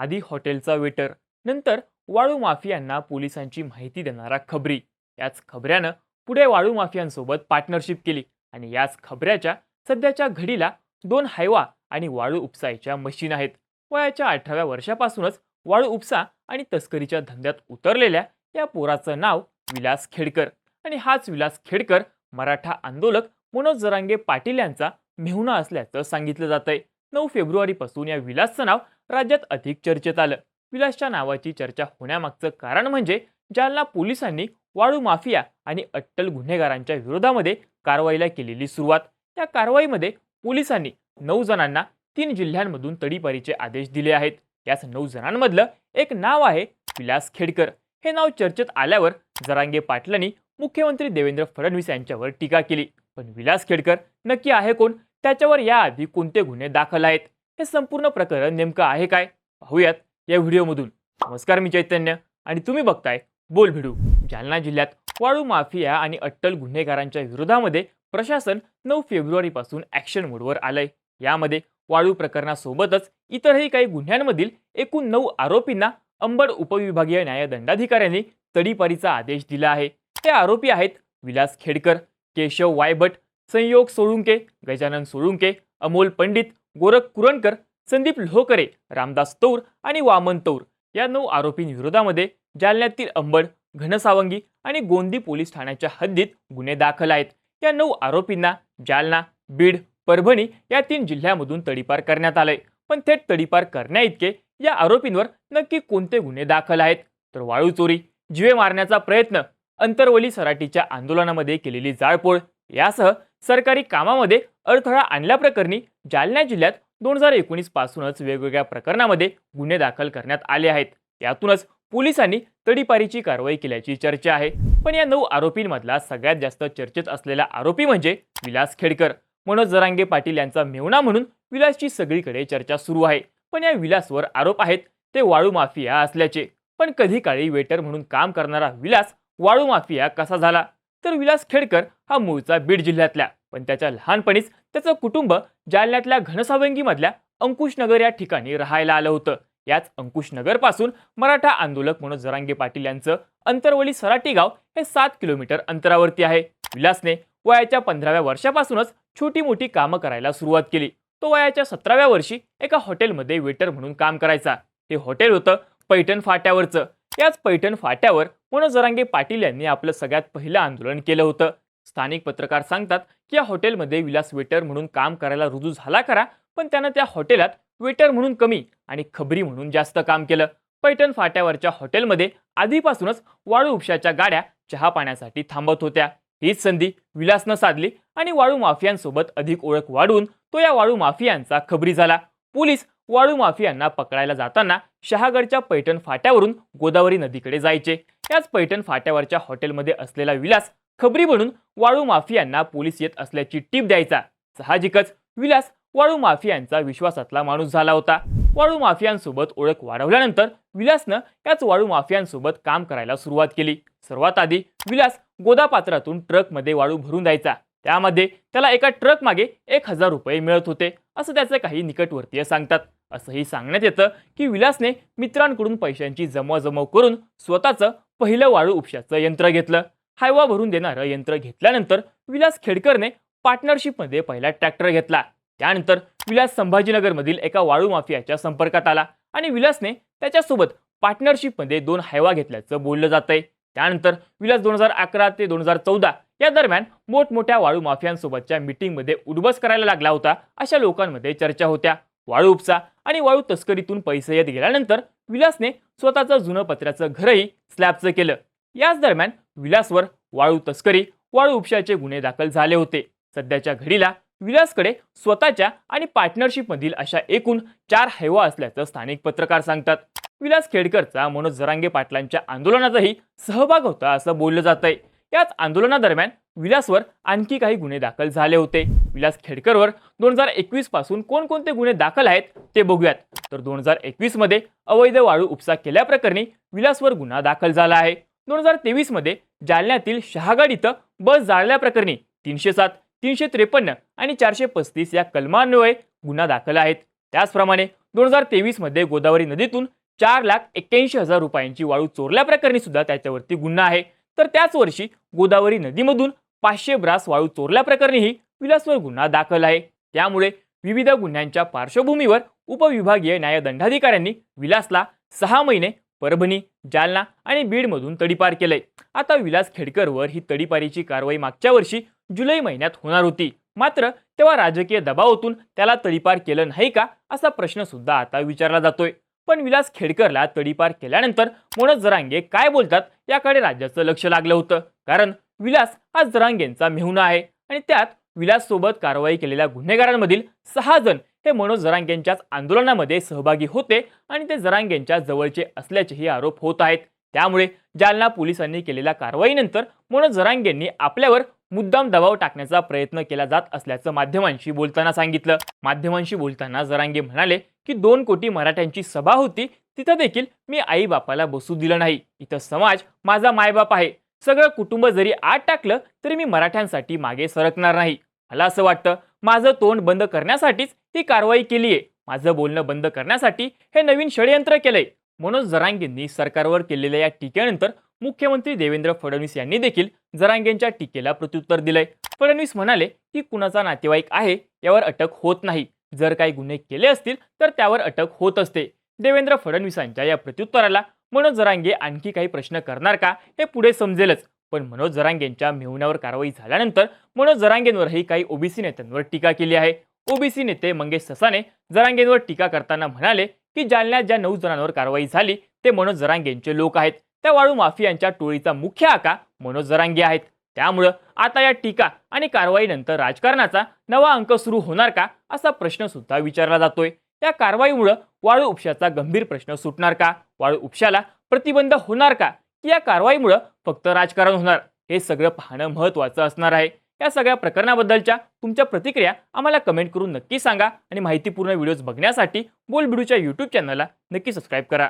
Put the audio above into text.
आधी हॉटेलचा वेटर नंतर वाळू माफियांना पोलिसांची माहिती देणारा खबरी. याच खबऱ्यानं पुढे वाळू माफियांसोबत पार्टनरशिप केली आणि याच खबऱ्याच्या सध्याच्या घडीला दोन हायवा आणि वाळू उपसायच्या मशीन आहेत. वयाच्या अठराव्या वर्षापासूनच वाळू उपसा आणि तस्करीच्या धंद्यात उतरलेल्या या पोराचं नाव विलास खेडकर. आणि हाच विलास खेडकर मराठा आंदोलक मनोज जरांगे पाटील यांचा मेहुणा असल्याचं सांगितलं जातंय. नऊ फेब्रुवारीपासून या विलासचं नाव राज्यात अधिक चर्चेत आलं. विलासच्या नावाची चर्चा होण्यामागचं कारण म्हणजे जालना पोलिसांनी वाळू माफिया आणि अट्टल गुन्हेगारांच्या विरोधामध्ये कारवाईला केलेली सुरुवात. या कारवाईमध्ये पोलिसांनी नऊ जणांना तीन जिल्ह्यांमधून तडीपारीचे आदेश दिले आहेत. याच नऊ जणांमधलं एक नाव आहे विलास खेडकर. हे नाव चर्चेत आल्यावर जरांगे पाटलांनी मुख्यमंत्री देवेंद्र फडणवीस यांच्यावर टीका केली. पण विलास खेडकर नक्की आहे कोण? त्याच्यावर याआधी कोणते गुन्हे दाखल आहेत? हे संपूर्ण प्रकरण नेमकं आहे काय? पाहूयात या व्हिडिओमधून. नमस्कार मी चैतन्य आणि तुम्ही बघताय बोल भिडू. जालना जिल्ह्यात वाळू माफिया आणि अट्टल गुन्हेगारांच्या विरोधामध्ये प्रशासन नऊ फेब्रुवारीपासून ॲक्शन मोडवर आलंय. यामध्ये वाळू प्रकरणासोबतच इतरही काही गुन्ह्यांमधील एकूण नऊ आरोपींना अंबड उपविभागीय न्यायदंडाधिकाऱ्यांनी तडीपारीचा आदेश दिला आहे. हे आरोपी आहेत विलास खेडकर केशव वायभट संयोग सोळुंके गजानन सोळुंके अमोल पंडित गोरख कुरणकर संदीप लोहकरे रामदास तौर आणि वामन तौर या नऊ आरोपींविरोधामध्ये जालन्यातील अंबड घनसावंगी आणि गोंदी पोलीस ठाण्याच्या हद्दीत गुन्हे दाखल आहेत. या नऊ आरोपींना जालना बीड परभणी या तीन जिल्ह्यामधून तडीपार करण्यात आलंय. पण थेट तडीपार करण्याइतके या आरोपींवर नक्की कोणते गुन्हे दाखल आहेत? तर वाळू चोरी जिवे मारण्याचा प्रयत्न अंतरवली सराटीच्या आंदोलनामध्ये केलेली जाळपोळ यासह सरकारी कामामध्ये अडथळा आणल्याप्रकरणी जालना जिल्ह्यात दोन हजार एकोणीस पासूनच वेगवेगळ्या प्रकरणामध्ये गुन्हे दाखल करण्यात आले आहेत. यातूनच पोलिसांनी तडीपारीची कारवाई केल्याची चर्चा आहे. पण या नऊ आरोपींमधला सगळ्यात जास्त चर्चेत असलेला आरोपी म्हणजे विलास खेडकर. मनोज जरांगे पाटील यांचा मेहुणा म्हणून विलासची सगळीकडे चर्चा सुरू आहे. पण या विलासवर आरोप आहेत ते वाळू माफिया असल्याचे. पण कधी काळी वेटर म्हणून काम करणारा विलास वाळू माफिया कसा झाला? तर विलास खेडकर हा मूळचा बीड जिल्ह्यातल्या. पण त्याच्या लहानपणीच त्याचं कुटुंब जालन्यातल्या घनसावंगीमधल्या अंकुशनगर या ठिकाणी राहायला आलं होतं. याच अंकुशनगरपासून मराठा आंदोलक मनोज जरांगे पाटील यांचं अंतरवली सराटी गाव हे सात किलोमीटर अंतरावरती आहे. विलासने वयाच्या पंधराव्या वर्षापासूनच छोटी मोठी कामं करायला सुरुवात केली. तो वयाच्या सतराव्या वर्षी एका हॉटेलमध्ये वेटर म्हणून काम करायचा. हे हॉटेल होतं पैठण फाट्यावरचं. याच पैठण फाट्यावर मनोज जरांगे पाटील यांनी आपलं सगळ्यात पहिलं आंदोलन केलं होतं. स्थानिक पत्रकार सांगतात की या हॉटेलमध्ये विलास वेटर म्हणून काम करायला रुजू झाला करा पण त्यानं त्या हॉटेलात वेटर म्हणून कमी आणि खबरी म्हणून जास्त काम केलं. पैठण फाट्यावरच्या हॉटेलमध्ये आधीपासूनच वाळू उपशाच्या गाड्या चहा पाण्यासाठी थांबत होत्या. हीच संधी विलासनं साधली आणि वाळू माफियांसोबत अधिक ओळख वाढवून तो या वाळू माफियांचा खबरी झाला. पोलीस वाळू माफियांना पकडायला जाताना शहागडच्या पैठण फाट्यावरून गोदावरी नदीकडे जायचे. याच पैठण फाट्यावरच्या हॉटेलमध्ये असलेला विलास खबरी म्हणून वाळू माफियांना पोलीस येत असल्याची टीप द्यायचा. साहजिकच विलास वाळू माफियांचा विश्वासातला माणूस झाला होता. वाळू माफियांसोबत ओळख वाढवल्यानंतर विलासनं याच वाळू माफियांसोबत काम करायला सुरुवात केली. सर्वात आधी विलास गोदापात्रातून ट्रकमध्ये वाळू भरून द्यायचा. त्यामध्ये त्याला एका ट्रक मागे एक हजार रुपये मिळत होते असं त्याचे काही निकटवर्तीय सांगतात. असंही सांगण्यात येतं की विलासने मित्रांकडून पैशांची जमवाजमव करून स्वतःचं पहिलं वाळू उपशाचं यंत्र घेतलं. हायवा भरून देणारं यंत्र घेतल्यानंतर विलास खेडकरने पार्टनरशिपमध्ये पहिला ट्रॅक्टर घेतला. त्यानंतर विलास संभाजीनगरमधील एका वाळू माफियाच्या संपर्कात आला आणि विलासने त्याच्यासोबत पार्टनरशिपमध्ये दोन हायवा घेतल्याचं बोललं जातंय. त्यानंतर विलास दोन हजार अकरा ते दोन हजार चौदा या दरम्यान मोठमोठ्या वाळू माफियांसोबतच्या मीटिंगमध्ये उडबस करायला लागला होता अशा लोकांमध्ये चर्चा होत्या. वाळू उपसा आणि वाळू तस्करीतून पैसे येत गेल्यानंतर विलासने स्वतःचं जुनं पत्र्याचं घरही स्लॅबचं केलं. याच दरम्यान विलासवर वाळू तस्करी वाळू उपशाचे गुन्हे दाखल झाले होते. सध्याच्या घडीला विलासकडे स्वतःच्या आणि पार्टनरशिपमधील अशा एकूण चार हैवा असल्याचं स्थानिक पत्रकार सांगतात. विलास खेडकरचा मनोज जरांगे पाटलांच्या आंदोलनाचाही सहभाग होता असं बोललं जात आहे याच आंदोलनादरम्यान विलासवर आणखी काही गुन्हे दाखल झाले होते. विलास खेडकरवर दोन हजार एकवीसपासून कोणकोणते गुन्हे दाखल आहेत ते बघूयात. तर दोन हजार एकवीसमध्ये अवैध वाळू उपसा केल्याप्रकरणी विलासवर गुन्हा दाखल झाला आहे. दोन हजार तेवीसमध्ये जालन्यातील शहागड इथं बस जाळल्याप्रकरणी तीनशे सात तीनशे त्रेपन्न आणि चारशे पस्तीस या कलमान्वये गुन्हा दाखल आहेत. त्याचप्रमाणे दोन हजार तेवीसमध्ये गोदावरी नदीतून चार लाख एक्क्याऐंशी हजार रुपयांची वाळू चोरल्याप्रकरणी सुद्धा त्याच्यावरती गुन्हा आहे. तर त्याच वर्षी गोदावरी नदीमधून पाचशे ब्रास वाळू चोरल्याप्रकरणीही विलासवर गुन्हा दाखल आहे. त्यामुळे विविध गुन्ह्यांच्या पार्श्वभूमीवर उपविभागीय न्यायदंडाधिकाऱ्यांनी विलासला सहा महिने परभणी जालना आणि बीडमधून तडीपार केलंय. आता विलास खेडकरवर ही तडीपारीची कारवाई मागच्या वर्षी जुलै महिन्यात होणार होती. मात्र तेव्हा राजकीय दबावातून त्याला तडीपार केलं नाही का असा प्रश्न सुद्धा आता विचारला जातोय. पण विलास खेडकरला तडीपार केल्यानंतर मनोज जरांगे काय बोलतात याकडे राज्याचं लक्ष लागलं होतं. कारण विलास हा जरांगेंचा मेहुणा आहे आणि त्यात विलास सोबत कारवाई केलेल्या गुन्हेगारांमधील सहा जण हे मनोज जरांगेंच्याच आंदोलनामध्ये सहभागी होते आणि ते जरांगेंच्या जवळचे असल्याचेही आरोप होत आहेत. त्यामुळे जालना पोलिसांनी केलेल्या कारवाईनंतर मनोज जरांगेंनी आपल्यावर मुद्दाम दबाव टाकण्याचा प्रयत्न केला जात असल्याचं माध्यमांशी बोलताना सांगितलं. माध्यमांशी बोलताना जरांगे म्हणाले की दोन कोटी मराठ्यांची सभा होती तिथं देखील मी आई बापाला बसू दिलं नाही. इथं समाज माझा मायबाप आहे. सगळं कुटुंब जरी आत टाकलं तरी मी मराठ्यांसाठी मागे सरकणार नाही. मला असं वाटतं माझं तोंड बंद करण्यासाठीच ही कारवाई केली आहे माझं बोलणं बंद करण्यासाठी हे नवीन षडयंत्र केलंय. मनोज जरांगेंनी सरकारवर केलेल्या या टीकेनंतर मुख्यमंत्री देवेंद्र फडणवीस यांनी देखील जरांगेंच्या टीकेला प्रत्युत्तर दिलंय. फडणवीस म्हणाले की कुणाचा नातेवाईक आहे यावर अटक होत नाही. जर काही गुन्हे केले असतील तर त्यावर अटक होत असते. देवेंद्र फडणवीसांच्या या प्रत्युत्तराला मनोज जरांगे आणखी काही प्रश्न करणार का हे पुढे समजेलच. पण मनोज जरांगेंच्या मेहुण्यावर कारवाई झाल्यानंतर मनोज जरांगेंवरही काही ओबीसी नेत्यांवर टीका केली आहे. ओबीसी नेते मंगेश ससाने जरांगेंवर टीका करताना म्हणाले की जालन्यात ज्या नऊ जणांवर कारवाई झाली ते मनोज जरांगेंचे लोक आहेत. त्या वाळू माफियांच्या टोळीचा मुख्य आका मनोज जरांगे आहेत. त्यामुळं आता या टीका आणि कारवाईनंतर राजकारणाचा नवा अंक सुरू होणार का असा प्रश्न सुद्धा विचारला जातोय. या कारवाईमुळं वाळू उपशाचा गंभीर प्रश्न सुटणार का? वाळू उपशाला प्रतिबंध होणार का? की या कारवाईमुळं फक्त राजकारण होणार. हे सगळं पाहणं महत्त्वाचं असणार आहे. या सगळ्या प्रकरणाबद्दलच्या तुमच्या प्रतिक्रिया आम्हाला कमेंट करून नक्की सांगा आणि माहितीपूर्ण व्हिडिओज बघण्यासाठी बोलबिडूच्या यूट्यूब चॅनलला नक्की सबस्क्राईब करा.